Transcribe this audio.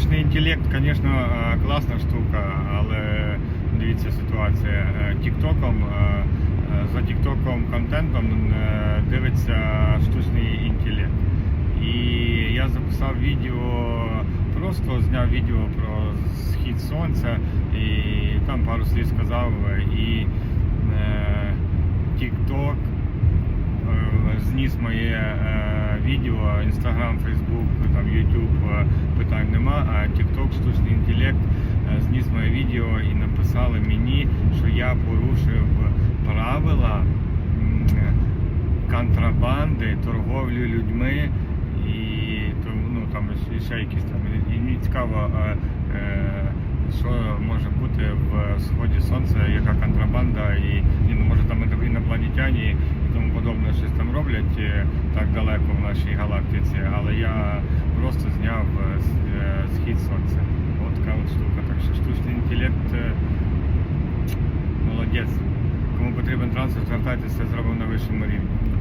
штучний інтелект, звісно, е, класна штука, але дивіться ситуація. Е, Тіктоком, е, за Тіктоком контентом дивиться штучний інтелект. І я записав відео, просто зняв відео про схід сонця і там пару слів сказав. І е, зніс моє відео, Instagram, Facebook, зніс моє відео і написали мені, що я порушив правила контрабанди, торговлі людьми і ну, там ще- якісь там. І мені цікаво, е, що може бути в сході сонця, яка контрабанда, і, і ну, може там інопланетяні і тому подобне щось там роблять е, так далеко в нашій галактиці, але я просто зняв е, с- е, схід сонця. От така от штука. Так що штучний інтелект е, молодець. Кому потрібен транспорт, звертайтеся, зробимо на вищому рівні.